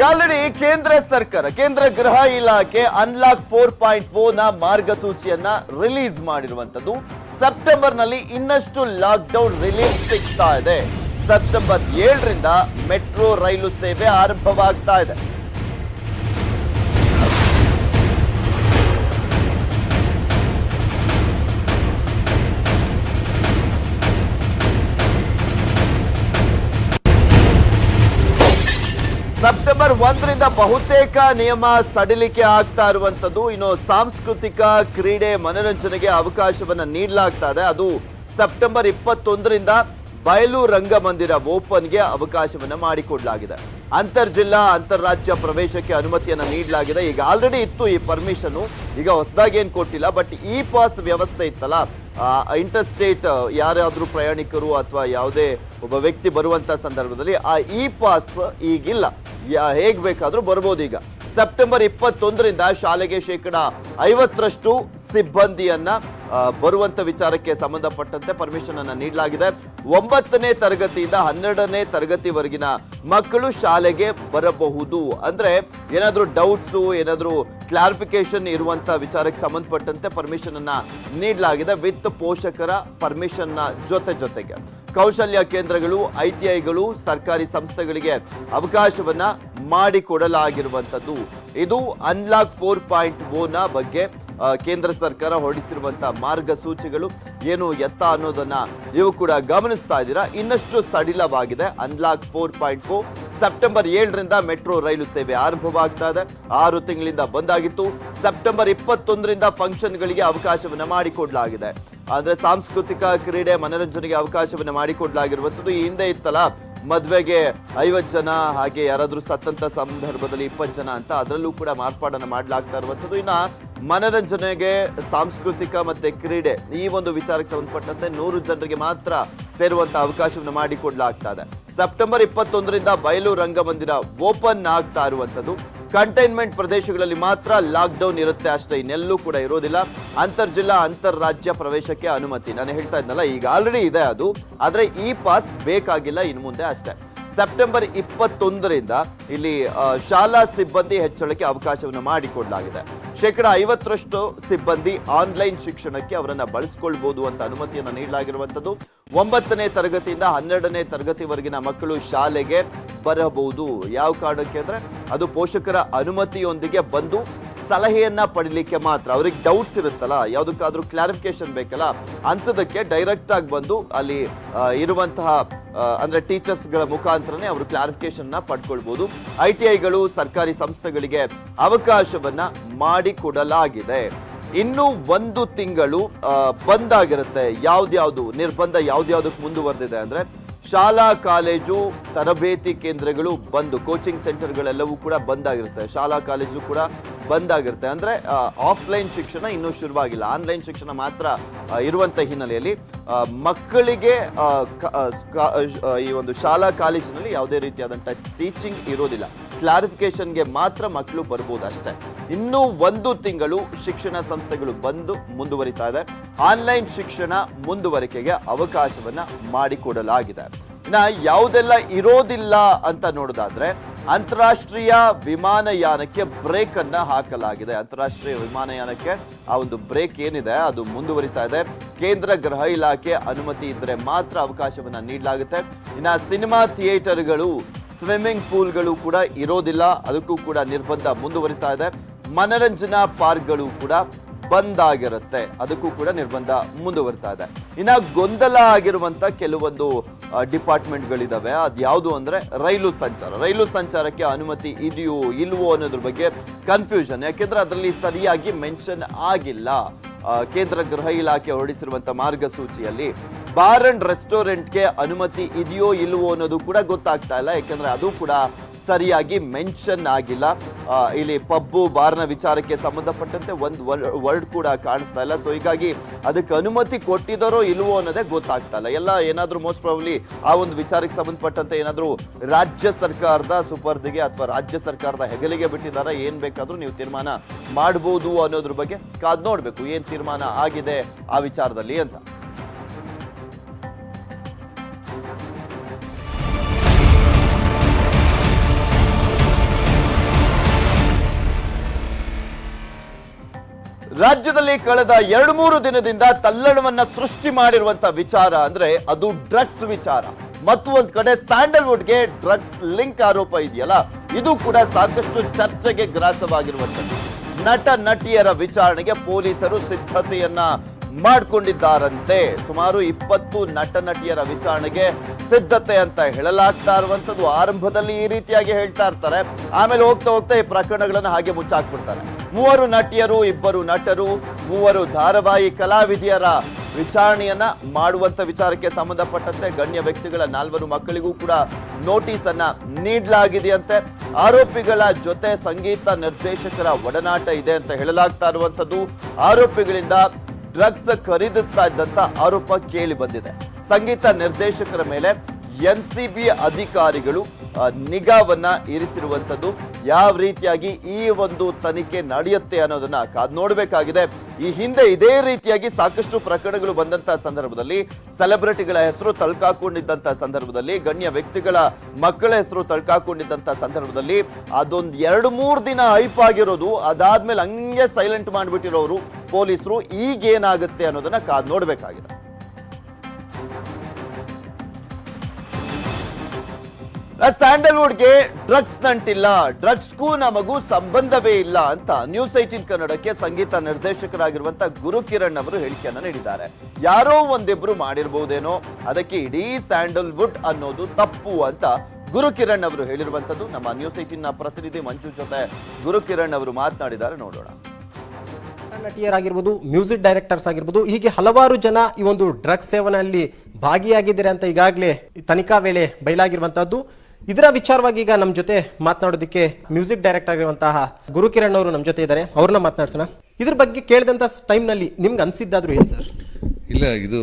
ಈಗ ಕೇಂದ್ರ ಸರ್ಕಾರ, ಕೇಂದ್ರ ಗೃಹ ಇಲಾಖೆ ಅನ್ಲಾಕ್ ಫೋರ್ ಪಾಯಿಂಟ್ ಫೋರ್ನ ಮಾರ್ಗಸೂಚಿಯನ್ನ ರಿಲೀಸ್ ಮಾಡಿರುವಂತದ್ದು ಸೆಪ್ಟೆಂಬರ್ನಲ್ಲಿ ಇನ್ನಷ್ಟು ಲಾಕ್ ಡೌನ್ ರಿಲೀಫ್ ಸಿಗ್ತಾ ಇದೆ. ಸೆಪ್ಟೆಂಬರ್ ಏಳರಿಂದ ಮೆಟ್ರೋ ರೈಲು ಸೇವೆ ಆರಂಭವಾಗ್ತಾ ಇದೆ. ಸೆಪ್ಟೆಂಬರ್ ಒಂದರಿಂದ ಬಹುತೇಕ ನಿಯಮ ಸಡಿಲಿಕೆ ಆಗ್ತಾ ಇರುವಂತದ್ದು ಇನ್ನು ಸಾಂಸ್ಕೃತಿಕ ಕ್ರೀಡೆ ಮನರಂಜನೆಗೆ ಅವಕಾಶವನ್ನ ನೀಡಲಾಗ್ತಾ ಇದೆ. ಅದು ಸೆಪ್ಟೆಂಬರ್ ಇಪ್ಪತ್ತೊಂದರಿಂದ ಬಯಲು ರಂಗಮಂದಿರ ಓಪನ್ಗೆ ಅವಕಾಶವನ್ನ ಮಾಡಿಕೊಡಲಾಗಿದೆ. ಅಂತರ್ಜಿಲ್ಲಾ ಅಂತಾರಾಜ್ಯ ಪ್ರವೇಶಕ್ಕೆ ಅನುಮತಿಯನ್ನ ನೀಡಲಾಗಿದೆ. ಈಗ ಆಲ್ರೆಡಿ ಇತ್ತು ಈ ಪರ್ಮಿಷನ್ ಈಗ ಹೊಸದಾಗಿ ಏನ್ ಕೊಟ್ಟಿಲ್ಲ. ಬಟ್ ಈ ಪಾಸ್ ವ್ಯವಸ್ಥೆ ಇತ್ತಲ್ಲ. ಇಂಟರ್ ಸ್ಟೇಟ್ ಯಾರಾದರೂ ಪ್ರಯಾಣಿಕರು ಅಥವಾ ಯಾವುದೇ ಒಬ್ಬ ವ್ಯಕ್ತಿ ಬರುವಂಥ ಸಂದರ್ಭದಲ್ಲಿ ಆ ಇ ಪಾಸ್ ಈಗಿಲ್ಲ ಹೇಗ್ ಬೇಕಾದರೂ ಬರ್ಬೋದು ಈಗ. ಸೆಪ್ಟೆಂಬರ್ ಇಪ್ಪತ್ತೊಂದರಿಂದ ಶಾಲೆಗೆ ಶೇಕಡ ಐವತ್ತರಷ್ಟು ಸಿಬ್ಬಂದಿಯನ್ನ ಬರುವಂತ ವಿಚಾರಕ್ಕೆ ಸಂಬಂಧಪಟ್ಟಂತೆ ಪರ್ಮಿಷನ್ ಅನ್ನ ನೀಡಲಾಗಿದೆ. ಒಂಬತ್ತನೇ ತರಗತಿಯಿಂದ ಹನ್ನೆರಡನೇ ತರಗತಿವರೆಗಿನ ಮಕ್ಕಳು ಶಾಲೆಗೆ ಬರಬಹುದು. ಅಂದ್ರೆ ಏನಾದ್ರೂ ಡೌಟ್ಸ್ ಏನಾದ್ರೂ ಕ್ಲಾರಿಫಿಕೇಶನ್ ಇರುವಂತ ವಿಚಾರಕ್ಕೆ ಸಂಬಂಧಪಟ್ಟಂತೆ ಪರ್ಮಿಷನ್ ಅನ್ನ ನೀಡಲಾಗಿದೆ ವಿತ್ ಪೋಷಕರ ಪರ್ಮಿಷನ್ ಜೊತೆ ಜೊತೆಗೆ. ಕೌಶಲ್ಯ ಕೇಂದ್ರಗಳು ಐಟಿಐಗಳು ಸರ್ಕಾರಿ ಸಂಸ್ಥೆಗಳಿಗೆ ಅವಕಾಶವನ್ನ ಮಾಡಿಕೊಡಲಾಗಿರುವಂಥದ್ದು. ಇದು ಅನ್ಲಾಕ್ ಫೋರ್ ಪಾಯಿಂಟ್ನ ಬಗ್ಗೆ ಕೇಂದ್ರ ಸರ್ಕಾರ ಹೊರಡಿಸಿರುವಂತಹ ಮಾರ್ಗಸೂಚಿಗಳು ಏನು ಎತ್ತ ಅನ್ನೋದನ್ನ ನೀವು ಕೂಡ ಗಮನಿಸ್ತಾ ಇದ್ದೀರಾ? ಇನ್ನಷ್ಟು ಸಡಿಲವಾಗಿದೆ. Unlock four point four September ಏಳರಿಂದ ಮೆಟ್ರೋ ರೈಲು ಸೇವೆ ಆರಂಭವಾಗ್ತಾ ಇದೆ. ಆರು ತಿಂಗಳಿಂದ ಬಂದಾಗಿತ್ತು ಸೆಪ್ಟೆಂಬರ್ ಇಪ್ಪತ್ತೊಂದರಿಂದ ಫಂಕ್ಷನ್ಗಳಿಗೆ ಅವಕಾಶವನ್ನು ಮಾಡಿಕೊಡಲಾಗಿದೆ. ಅಂದ್ರೆ ಸಾಂಸ್ಕೃತಿಕ ಕ್ರೀಡೆ ಮನರಂಜನೆಗೆ ಅವಕಾಶವನ್ನು ಮಾಡಿಕೊಡಲಾಗಿರುವಂಥದ್ದು ಈ ಹಿಂದೆ ಇತ್ತಲ್ಲ. ಮದುವೆಗೆ ಐವತ್ ಜನ, ಹಾಗೆ ಯಾರಾದ್ರೂ ಸತ್ತಂತ ಸಂದರ್ಭದಲ್ಲಿ ಇಪ್ಪತ್ತು ಜನ ಅಂತ ಅದರಲ್ಲೂ ಕೂಡ ಮಾರ್ಪಾಡನ್ನು ಮಾಡಲಾಗ್ತಾ ಇರುವಂಥದ್ದು. ಇನ್ನ ಮನರಂಜನೆಗೆ ಸಾಂಸ್ಕೃತಿಕ ಮತ್ತೆ ಕ್ರೀಡೆ ಈ ಒಂದು ವಿಚಾರಕ್ಕೆ ಸಂಬಂಧಪಟ್ಟಂತೆ ನೂರು ಜನರಿಗೆ ಮಾತ್ರ ಸೇರುವಂತ ಅವಕಾಶವನ್ನು ಮಾಡಿಕೊಡ್ಲಾಗ್ತಾ ಇದೆ ಸೆಪ್ಟೆಂಬರ್ ಇಪ್ಪತ್ತೊಂದರಿಂದ ಬಯಲು ರಂಗಮಂದಿರ ಓಪನ್ ಆಗ್ತಾ ಇರುವಂತದ್ದು ಕಂಟೈನ್ಮೆಂಟ್ ಪ್ರದೇಶಗಳಲ್ಲಿ ಮಾತ್ರ ಲಾಕ್ ಡೌನ್ ಇರುತ್ತೆ, ಅಷ್ಟೇ ಇನ್ನೆಲ್ಲೂ ಕೂಡ ಇರೋದಿಲ್ಲ. ಅಂತರ್ಜಿಲ್ಲಾ ಅಂತಾರಾಜ್ಯ ಪ್ರವೇಶಕ್ಕೆ ಅನುಮತಿ. ನಾನು ಹೇಳ್ತಾ ಇದ್ನಲ್ಲ, ಈಗ ಆಲ್ರೆಡಿ ಇದೆ ಅದು. ಆದರೆ ಈ ಪಾಸ್ ಬೇಕಾಗಿಲ್ಲ ಇನ್ನು ಮುಂದೆ ಅಷ್ಟೇ. ಸೆಪ್ಟೆಂಬರ್ ಇಪ್ಪತ್ತೊಂದರಿಂದ ಇಲ್ಲಿ ಶಾಲಾ ಸಿಬ್ಬಂದಿ ಹೆಚ್ಚಳಕ್ಕೆ ಅವಕಾಶವನ್ನು ಮಾಡಿಕೊಡಲಾಗಿದೆ. ಶೇಕಡ ಐವತ್ತರಷ್ಟು ಸಿಬ್ಬಂದಿ ಆನ್ಲೈನ್ ಶಿಕ್ಷಣಕ್ಕೆ ಅವರನ್ನ ಬಳಸ್ಕೊಳ್ಬಹುದು ಅಂತ ಅನುಮತಿಯನ್ನು ನೀಡಲಾಗಿರುವಂತದ್ದು ಒಂಬತ್ತನೇ ತರಗತಿಯಿಂದ ಹನ್ನೆರಡನೇ ತರಗತಿವರೆಗಿನ ಮಕ್ಕಳು ಶಾಲೆಗೆ ಬರಬಹುದು. ಯಾವ ಕಾರಣಕ್ಕೆ ಅಂದ್ರೆ ಅದು ಪೋಷಕರ ಅನುಮತಿಯೊಂದಿಗೆ ಬಂದು ಸಲಹೆಯನ್ನ ಪಡಿಲಿಕ್ಕೆ ಮಾತ್ರ. ಅವ್ರಿಗೆ ಡೌಟ್ಸ್ ಇರುತ್ತಲ್ಲ, ಯಾವ್ದಕ್ಕಾದ್ರೂ ಕ್ಲಾರಿಫಿಕೇಶನ್ ಬೇಕಲ್ಲ, ಅಂಥದಕ್ಕೆ ಡೈರೆಕ್ಟ್ ಆಗಿ ಬಂದು ಅಲ್ಲಿ ಇರುವಂತಹ ಅಂದ್ರೆ ಟೀಚರ್ಸ್ಗಳ ಮುಖಾಂತರನೇ ಅವರು ಕ್ಲಾರಿಫಿಕೇಶನ್ನ ಪಡ್ಕೊಳ್ಬಹುದು ಐ ಟಿ ಐಗಳು ಸರ್ಕಾರಿ ಸಂಸ್ಥೆಗಳಿಗೆ ಅವಕಾಶವನ್ನ ಮಾಡಿಕೊಡಲಾಗಿದೆ. ಇನ್ನು ಒಂದು ತಿಂಗಳು ಬಂದ್ ಆಗಿರುತ್ತೆ ಯಾವ್ದ್ಯಾವ್ದು, ನಿರ್ಬಂಧ ಯಾವ್ದ್ಯಾವ್ದಕ್ಕೆ ಮುಂದುವರೆದಿದೆ ಅಂದ್ರೆ, ಶಾಲಾ, ಕಾಲೇಜು, ತರಬೇತಿ ಕೇಂದ್ರಗಳು ಬಂದು ಕೋಚಿಂಗ್ ಸೆಂಟರ್ಗಳೆಲ್ಲವೂ ಕೂಡ ಬಂದ್ ಆಗಿರುತ್ತೆ ಶಾಲಾ, ಕಾಲೇಜು ಕೂಡ ಬಂದಾಗಿರುತ್ತೆ. ಅಂದ್ರೆ ಆಫ್ಲೈನ್ ಶಿಕ್ಷಣ ಇನ್ನೂ ಶುರುವಾಗಿಲ್ಲ. ಆನ್ಲೈನ್ ಶಿಕ್ಷಣ ಮಾತ್ರ ಇರುವಂತ ಹಿನ್ನೆಲೆಯಲ್ಲಿ ಮಕ್ಕಳಿಗೆ ಈ ಒಂದು ಶಾಲಾ ಕಾಲೇಜಿನಲ್ಲಿ ಯಾವುದೇ ರೀತಿಯಾದಂಥ ಟೀಚಿಂಗ್ ಇರೋದಿಲ್ಲ. ಕ್ಲಾರಿಫಿಕೇಶನ್ಗೆ ಮಾತ್ರ ಮಕ್ಕಳು ಬರ್ಬೋದು ಅಷ್ಟೇ. ಇನ್ನೂ ಒಂದು ತಿಂಗಳು ಶಿಕ್ಷಣ ಸಂಸ್ಥೆಗಳು ಬಂದು ಮುಂದುವರಿತಾ ಇದೆ. ಆನ್ಲೈನ್ ಶಿಕ್ಷಣ ಮುಂದುವರಿಕೆಗೆ ಅವಕಾಶವನ್ನ ಮಾಡಿಕೊಡಲಾಗಿದೆ. ಇನ್ನ ಯಾವುದೆಲ್ಲ ಇರೋದಿಲ್ಲ ಅಂತ ನೋಡೋದಾದ್ರೆ ಅಂತಾರಾಷ್ಟ್ರೀಯ ವಿಮಾನಯಾನಕ್ಕೆ ಬ್ರೇಕ್ ಅನ್ನ ಹಾಕಲಾಗಿದೆ. ಅಂತಾರಾಷ್ಟ್ರೀಯ ವಿಮಾನಯಾನಕ್ಕೆ ಆ ಒಂದು ಬ್ರೇಕ್ ಏನಿದೆ, ಅದು ಮುಂದುವರಿತಾ ಇದೆ. ಕೇಂದ್ರ ಗೃಹ ಇಲಾಖೆ ಅನುಮತಿ ಇದ್ರೆ ಮಾತ್ರ ಅವಕಾಶವನ್ನ ನೀಡಲಾಗುತ್ತೆ. ಇನ್ನ ಸಿನಿಮಾ ಥಿಯೇಟರ್ಗಳು, ಸ್ವಿಮ್ಮಿಂಗ್ ಪೂಲ್ಗಳು ಕೂಡ ಇರೋದಿಲ್ಲ. ಅದಕ್ಕೂ ಕೂಡ ನಿರ್ಬಂಧ ಮುಂದುವರಿತಾ ಇದೆ. ಮನರಂಜನಾ ಪಾರ್ಕ್ಗಳು ಕೂಡ ಬಂದ್ ಆಗಿರುತ್ತೆ. ಅದಕ್ಕೂ ಕೂಡ ನಿರ್ಬಂಧ ಮುಂದುವರ್ತಾ ಇದೆ. ಇನ್ನ ಗೊಂದಲ ಆಗಿರುವಂತ ಕೆಲವೊಂದು ಡಿಪಾರ್ಟ್ಮೆಂಟ್ಗಳಿದ್ದಾವೆ ಅದು ಯಾವುದು ಅಂದ್ರೆ ರೈಲು ಸಂಚಾರ. ರೈಲು ಸಂಚಾರಕ್ಕೆ ಅನುಮತಿ ಇದೆಯೋ ಇಲ್ವೋ ಅನ್ನೋದ್ರ ಬಗ್ಗೆ ಕನ್ಫ್ಯೂಷನ್ ಯಾಕೆಂದ್ರೆ ಅದರಲ್ಲಿ ಸರಿಯಾಗಿ ಮೆನ್ಷನ್ ಆಗಿಲ್ಲ. ಕೇಂದ್ರ ಗೃಹ ಇಲಾಖೆ ಹೊರಡಿಸಿರುವಂತ ಮಾರ್ಗಸೂಚಿಯಲ್ಲಿ ಬಾರ್ ಅಂಡ್ ರೆಸ್ಟೋರೆಂಟ್ಗೆ ಅನುಮತಿ ಇದೆಯೋ ಇಲ್ವೋ ಅನ್ನೋದು ಕೂಡ ಗೊತ್ತಾಗ್ತಾ ಇಲ್ಲ. ಯಾಕಂದ್ರೆ ಅದು ಕೂಡ ಸರಿಯಾಗಿ ಮೆನ್ಷನ್ ಆಗಿಲ್ಲ. ಇಲ್ಲಿ ಪಬ್ಬು, ಬಾರ್ನ ವಿಚಾರಕ್ಕೆ ಸಂಬಂಧಪಟ್ಟಂತೆ ಒಂದು ವರ್ಡ್ ಕೂಡ ಕಾಣಿಸ್ತಾ ಇಲ್ಲ. ಸೊ ಹೀಗಾಗಿ ಅದಕ್ಕೆ ಅನುಮತಿ ಕೊಟ್ಟಿದ್ದಾರೋ ಇಲ್ವೋ ಅನ್ನೋದೇ ಗೊತ್ತಾಗ್ತಾ ಇಲ್ಲ. ಎಲ್ಲ ಏನಾದರೂ ಮೋಸ್ಟ್ ಪ್ರಾಬ್ಲಿ ಆ ಒಂದು ವಿಚಾರಕ್ಕೆ ಸಂಬಂಧಪಟ್ಟಂತೆ ಏನಾದರೂ ರಾಜ್ಯ ಸರ್ಕಾರದ ಸುಪರ್ದಿಗೆ ಅಥವಾ ರಾಜ್ಯ ಸರ್ಕಾರದ ಹೆಗಲಿಗೆ ಬಿಟ್ಟಿದ್ದಾರೆ, ಏನು ಬೇಕಾದರೂ ನೀವು ತೀರ್ಮಾನ ಮಾಡಬಹುದು ಅನ್ನೋದ್ರ ಬಗ್ಗೆ ಕಾದ್ ನೋಡಬೇಕು. ಏನು ತೀರ್ಮಾನ ಆಗಿದೆ ಆ ವಿಚಾರದಲ್ಲಿ ಅಂತ. ರಾಜ್ಯದಲ್ಲಿ ಕಳೆದ ಎರಡು ಮೂರು ದಿನದಿಂದ ತಲ್ಲಣವನ್ನ ಸೃಷ್ಟಿ ಮಾಡಿರುವಂತ ವಿಚಾರ ಅಂದ್ರೆ ಅದು ಡ್ರಗ್ಸ್ ವಿಚಾರ. ಮತ್ತು ಒಂದ್ ಕಡೆ ಸ್ಯಾಂಡಲ್ವುಡ್ಗೆ ಡ್ರಗ್ಸ್ ಲಿಂಕ್ ಆರೋಪ ಇದೆಯಲ್ಲ, ಇದು ಕೂಡ ಸಾಕಷ್ಟು ಚರ್ಚೆಗೆ ಗ್ರಾಸವಾಗಿರುವಂತದ್ದು ನಟ, ನಟಿಯರ ವಿಚಾರಣೆಗೆ ಪೊಲೀಸರು ಸಿದ್ಧತೆಯನ್ನ ಮಾಡಿಕೊಂಡಿದ್ದಾರಂತೆ. ಸುಮಾರು ಇಪ್ಪತ್ತು ನಟ, ನಟಿಯರ ವಿಚಾರಣೆಗೆ ಸಿದ್ಧತೆ ಅಂತ ಹೇಳಲಾಗ್ತಾ ಇರುವಂತದ್ದು ಆರಂಭದಲ್ಲಿ ಈ ರೀತಿಯಾಗಿ ಹೇಳ್ತಾ ಇರ್ತಾರೆ. ಆಮೇಲೆ ಹೋಗ್ತಾ ಹೋಗ್ತಾ ಈ ಪ್ರಕರಣಗಳನ್ನು ಹಾಗೆ ಮುಚ್ಚಾಕ್ಬಿಡ್ತಾರೆ. ಮೂವರು ನಟಿಯರು, ಇಬ್ಬರು ನಟರು, ಮೂವರು ಧಾರಾವಾಹಿ ಕಲಾವಿದೆಯರ ವಿಚಾರಣೆಯನ್ನ ಮಾಡುವಂತ ವಿಚಾರಕ್ಕೆ ಸಂಬಂಧಪಟ್ಟಂತೆ ಗಣ್ಯ ವ್ಯಕ್ತಿಗಳ ನಾಲ್ವರು ಮಕ್ಕಳಿಗೂ ಕೂಡ ನೋಟಿಸ್ ಅನ್ನ ನೀಡಲಾಗಿದೆಯಂತೆ. ಆರೋಪಿಗಳ ಜೊತೆ ಸಂಗೀತ ನಿರ್ದೇಶಕರ ಒಡನಾಟ ಇದೆ ಅಂತ ಹೇಳಲಾಗ್ತಾ ಇರುವಂತದ್ದು. ಆರೋಪಿಗಳಿಂದ ಡ್ರಗ್ಸ್ ಖರೀದಿಸ್ತಾ ಇದ್ದಂತ ಆರೋಪ ಕೇಳಿ ಬಂದಿದೆ. ಸಂಗೀತ ನಿರ್ದೇಶಕರ ಮೇಲೆ ಎನ್ ಸಿ ಬಿ ಅಧಿಕಾರಿಗಳು ನಿಗಾವನ್ನ ಇರಿಸಿರುವಂತದ್ದು ಯಾವ ರೀತಿಯಾಗಿ ಈ ಒಂದು ತನಿಖೆ ನಡೆಯುತ್ತೆ ಅನ್ನೋದನ್ನ ಕಾದ್ ನೋಡಬೇಕಾಗಿದೆ. ಈ ಹಿಂದೆ ಇದೇ ರೀತಿಯಾಗಿ ಸಾಕಷ್ಟು ಪ್ರಕರಣಗಳು ಬಂದಂತ ಸಂದರ್ಭದಲ್ಲಿ, ಸೆಲೆಬ್ರಿಟಿಗಳ ಹೆಸರು ತಳ್ಕಾಕೊಂಡಿದ್ದಂತ ಸಂದರ್ಭದಲ್ಲಿ, ಗಣ್ಯ ವ್ಯಕ್ತಿಗಳ ಮಕ್ಕಳ ಹೆಸರು ತಳ್ಕಾಕೊಂಡಿದ್ದಂತ ಸಂದರ್ಭದಲ್ಲಿ ಅದೊಂದ್ ಎರಡು ಮೂರು ದಿನ ಹೈಪ್ ಆಗಿರೋದು, ಅದಾದ್ಮೇಲೆ ಹಂಗೆ ಸೈಲೆಂಟ್ ಮಾಡ್ಬಿಟ್ಟಿರೋರು ಪೊಲೀಸರು, ಈಗೇನಾಗುತ್ತೆ ಅನ್ನೋದನ್ನ ಕಾದ್ ನೋಡ್ಬೇಕಾಗಿದೆ. ಸ್ಯಾಂಡಲ್ವುಡ್ಗೆ ಡ್ರಗ್ಸ್ ನಂಟಿಲ್ಲ ಡ್ರಗ್ಸ್ಗೂ ನಮಗೂ ಸಂಬಂಧವೇ ಇಲ್ಲ ಅಂತ ನ್ಯೂಸ್ ಏಟೀನ್ ಕನ್ನಡಕ್ಕೆ ಸಂಗೀತ ನಿರ್ದೇಶಕರಾಗಿರುವಂತ ಗುರು ಕಿರಣ್ ಅವರು ಹೇಳಿಕೆಯನ್ನ ನೀಡಿದ್ದಾರೆ. ಯಾರೋ ಒಂದಿಬ್ರು ಮಾಡಿರ್ಬಹುದೇನೋ ಅದಕ್ಕೆ ಇಡೀ ಸ್ಯಾಂಡಲ್ವುಡ್ ಅನ್ನೋದು ತಪ್ಪು ಅಂತ ಗುರು ಕಿರಣ್ ಅವರು ಹೇಳಿರುವಂತದ್ದು ನಮ್ಮ ನ್ಯೂಸ್ ಏಟೀನ್ನ ಪ್ರತಿನಿಧಿ ಮಂಜು ಜೊತೆ ಗುರು ಕಿರಣ್ ಅವರು ಮಾತನಾಡಿದ್ದಾರೆ. ನೋಡೋಣ. ನಟಿಯರಾಗಿರ್ಬೋದು ಮ್ಯೂಸಿಕ್ ಡೈರೆಕ್ಟರ್ಸ್ ಆಗಿರ್ಬೋದು, ಹೀಗೆ ಹಲವಾರು ಜನ ಈ ಒಂದು ಡ್ರಗ್ಸ್ ಸೇವನೆಯಲ್ಲಿ ಭಾಗಿಯಾಗಿದ್ದಾರೆ ಅಂತ ಈಗಾಗಲೇ ತನಿಖಾ ವೇಳೆ ಬಯಲಾಗಿರುವಂತಹದ್ದು. ಇದರ ವಿಚಾರವಾಗಿ ಈಗ ನಮ್ಮ ಜೊತೆ ಮಾತನಾಡೋದಕ್ಕೆ ಮ್ಯೂಸಿಕ್ ಡೈರೆಕ್ಟರ್ ಆಗಿರುವಂತಹ ಗುರುಕಿರಣ್ ಅವರು ನಮ್ಮ ಜೊತೆ ಇದ್ದಾರೆ. ಅವ್ರನ್ನ ಮಾತನಾಡ್ಸೋಣ. ಇದ್ರ ಬಗ್ಗೆ ಕೇಳಿದಂತ ಟೈಮ್ನಲ್ಲಿ ನಿಮ್ಗೆ ಅನಿಸಿದ್ದಾದ್ರೂ ಏನು ಸರ್? ಇಲ್ಲ, ಇದು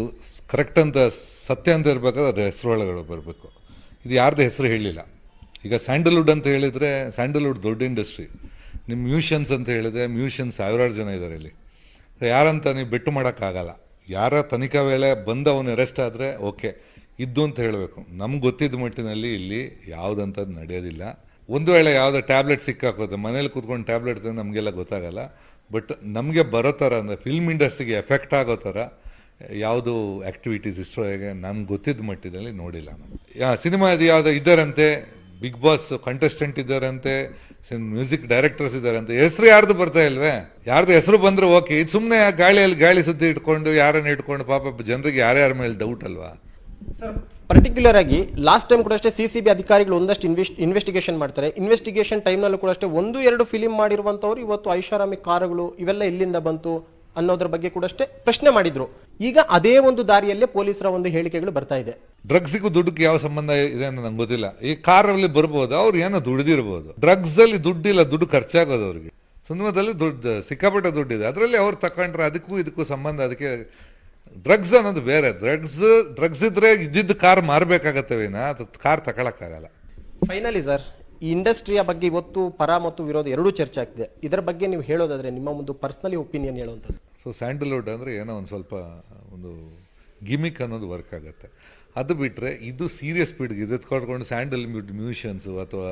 ಕರೆಕ್ಟ್ ಅಂತ ಸತ್ಯ ಅಂತ ಇರಬೇಕಾದ್ರೆ ಅದು ಹೆಸರುಗಳು ಬರಬೇಕು. ಇದು ಯಾರ್ದು ಹೆಸರು ಹೇಳಲಿಲ್ಲ ಈಗ ಸ್ಯಾಂಡಲ್ವುಡ್ ಅಂತ ಹೇಳಿದರೆ ಸ್ಯಾಂಡಲ್ವುಡ್ ದೊಡ್ಡ ಇಂಡಸ್ಟ್ರಿ ನಿಮ್ಮ ಮ್ಯೂಷಿಯನ್ಸ್ ಅಂತ ಹೇಳಿದ್ರೆ ಮ್ಯೂಷಿಯನ್ಸ್ ಸಾವಿರಾರು ಜನ ಇದ್ದಾರೆ ಇಲ್ಲಿ. ಯಾರಂತ ನೀವು ಬೆಟ್ಟು ಮಾಡೋಕ್ಕಾಗಲ್ಲ. ಯಾರ ತನಿಖಾ ವೇಳೆ ಬಂದು ಅವನು ಅರೆಸ್ಟ್ ಆದರೆ ಓಕೆ ಇದ್ದು ಅಂತ ಹೇಳಬೇಕು. ನಮ್ಗೆ ಗೊತ್ತಿದ್ದ ಮಟ್ಟಿನಲ್ಲಿ ಇಲ್ಲಿ ಯಾವುದಂಥದ್ದು ನಡೆಯೋದಿಲ್ಲ. ಒಂದು ವೇಳೆ ಯಾವುದೋ ಟ್ಯಾಬ್ಲೆಟ್ ಸಿಕ್ಕಾಕೋದು ಮನೇಲಿ ಕೂತ್ಕೊಂಡು ಟ್ಯಾಬ್ಲೆಟ್ ನಮಗೆಲ್ಲ ಗೊತ್ತಾಗಲ್ಲ. ಬಟ್ ನಮಗೆ ಬರೋ ಥರ ಅಂದರೆ ಫಿಲ್ಮ್ ಇಂಡಸ್ಟ್ರಿಗೆ ಎಫೆಕ್ಟ್ ಆಗೋ ಥರ ಯಾವುದು ಆ್ಯಕ್ಟಿವಿಟೀಸ್ ಹೇಗೆ ನಮ್ಗೆ ಗೊತ್ತಿದ್ದ ಮಟ್ಟಿನಲ್ಲಿ ನೋಡಿಲ್ಲ ಯಾ ಸಿನಿಮಾ ಇದು ಯಾವುದೋ ಇದ್ದಾರಂತೆ, ಬಿಗ್ ಬಾಸ್ ಕಂಟೆಸ್ಟೆಂಟ್ ಇದ್ದಾರಂತೆ ಮ್ಯೂಸಿಕ್ ಡೈರೆಕ್ಟರ್ಸ್ ಇದ್ದಾರಂತೆ, ಹೆಸರು ಯಾರ್ದು ಬರ್ತಾ ಇಲ್ವೇ? ಯಾರ್ದು ಹೆಸರು ಬಂದ್ರೆ ಓಕೆ. ಇದು ಸುಮ್ಮನೆ ಗಾಳಿಯಲ್ಲಿ ಗಾಳಿ ಸುದ್ದಿ ಇಟ್ಕೊಂಡು, ಯಾರನ್ನ ಇಟ್ಕೊಂಡು ಪಾಪ ಜನರಿಗೆ ಯಾರ್ಯಾರ ಮೇಲೆ ಡೌಟ್ ಅಲ್ವಾ? ಪರ್ಟಿಕ್ಯುಲರ್ ಆಗಿ ಲಾಸ್ಟ್ ಟೈಮ್ ಕೂಡ ಅಷ್ಟೇ ಸಿ ಸಿ ಬಿ ಅಧಿಕಾರಿಗಳು ಒಂದಷ್ಟು ಇನ್ವೆಸ್ಟ್ ಇನ್ವೆಸ್ಟಿಗೇಷನ್ ಮಾಡ್ತಾರೆ. ಇನ್ವೆಸ್ಟಿಗೇಷನ್ ಟೈಮ್ನಲ್ಲೂ ಕೂಡ ಅಷ್ಟೇ ಒಂದು ಎರಡು ಫಿಲಿಮ್ ಮಾಡಿರುವಂಥವ್ರು ಇವತ್ತು ಐಷಾರಾಮಿ ಕಾರುಗಳು ಇವೆಲ್ಲ ಎಲ್ಲಿಂದ ಬಂತು ಅನ್ನೋದ್ರ ಬಗ್ಗೆ ಕೂಡ ಅಷ್ಟೇ ಪ್ರಶ್ನೆ ಮಾಡಿದ್ರು. ಈಗ ಅದೇ ಒಂದು ದಾರಿಯಲ್ಲೇ ಪೊಲೀಸರ ಒಂದು ಹೇಳಿಕೆಗಳು ಬರ್ತಾ ಇದೆ. ಡ್ರಗ್ಸ್ಗೂ ದುಡ್ಡುಗೆ ಯಾವ ಸಂಬಂಧ ಇದೆ ಅಂತ ನಂಗೆ ಗೊತ್ತಿಲ್ಲ. ಈ ಕಾರಲ್ಲಿ ಬರ್ಬೋದು ಅವ್ರು ಏನೋ ದುಡಿದಿರ್ಬೋದು. ಡ್ರಗ್ಸ್ ಅಲ್ಲಿ ದುಡ್ಡಿಲ್ಲ ದುಡ್ಡು ಖರ್ಚಾಗೋದು ಅವ್ರಿಗೆ. ಸಿನಿಮಾದಲ್ಲಿ ದುಡ್ಡು ಸಿಕ್ಕಾಪಟ್ಟೆ ದುಡ್ಡಿದೆ. ಅದರಲ್ಲಿ ಅವ್ರು ತಕೊಂಡ್ರೆ ಅದಕ್ಕೂ ಇದಕ್ಕೂ ಸಂಬಂಧ ಅದಕ್ಕೆ ಡ್ರಗ್ಸ್ ಅನ್ನೋದು ಬೇರೆ. ಡ್ರಗ್ಸ್ ಡ್ರಗ್ಸ್ ಇದ್ರೆ ಇದ್ದಿದ್ದು ಕಾರ್ ಮಾರಬೇಕಾಗತ್ತೆ ವಿನ. ಅದು ಕಾರ್ ತಗೊಳಕ್ಕಾಗಲ್ಲ. ಫೈನಲಿ ಸರ್ ಈ ಇಂಡಸ್ಟ್ರಿಯ ಬಗ್ಗೆ ಇವತ್ತು ಪರ ಮತ್ತು ವಿರೋಧ ಎರಡೂ ಚರ್ಚೆ ಆಗ್ತಿದೆ. ಇದರ ಬಗ್ಗೆ ನೀವು ಹೇಳೋದಾದ್ರೆ ನಿಮ್ಮ ಒಂದು ಪರ್ಸ್ನಲಿ ಒಪಿನಿಯನ್ ಹೇಳುವಂಥದ್ದು. ಸೊ ಸ್ಯಾಂಡಲ್ವುಡ್ ಅಂದರೆ ಏನೋ ಒಂದು ಸ್ವಲ್ಪ ಒಂದು ಗಿಮಿಕ್ ಅನ್ನೋದು ವರ್ಕ್ ಆಗುತ್ತೆ. ಅದು ಬಿಟ್ಟರೆ ಇದು ಸೀರಿಯಸ್ ಸ್ಪೀಡ್ಗೆ ಇದು ಎತ್ಕೊಡ್ಕೊಂಡು ಸ್ಯಾಂಡಲ್ ಮ್ಯೂಷಿಯನ್ಸು ಅಥವಾ